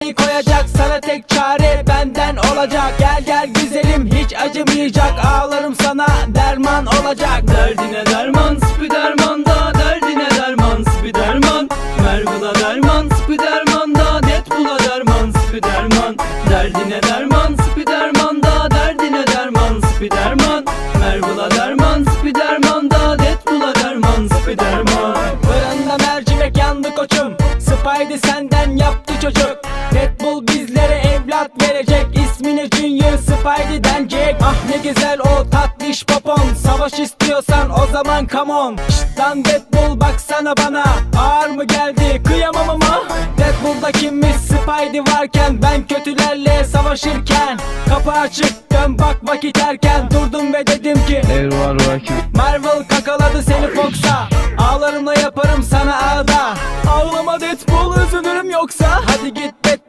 koyacak sana tek çare benden olacak. Gel gel güzelim hiç acımayacak. Ağlarım sana derman olacak. Derdine derman Spiderman da. Derdine derman Spiderman. Marvel'a derman Spiderman da. Deadpool'a derman Spiderman. Derdine derman Spiderman da. Derdine derman Spiderman. Marvel'a derman Spiderman da. Deadpool'a derman Spiderman Spidey senden yaptı çocuk. Deadpool bizlere evlat verecek. İsmini Junior Spidey denecek. Ah ne güzel o tatlış popon Savaş istiyorsan o zaman come on. Şşt lan Deadpool baksana bana. Ağır mı geldi? Kıyamam ama. Deadpool'da kimmiş Spidey varken? Ben kötülerle savaşırken. Kapı açık dön bak vakit erken. Durdum ve dedim ki. Marvel kakaladı seni Fox'a. Ağlarımla yaparım sana ağda yoksa? Hadi git bet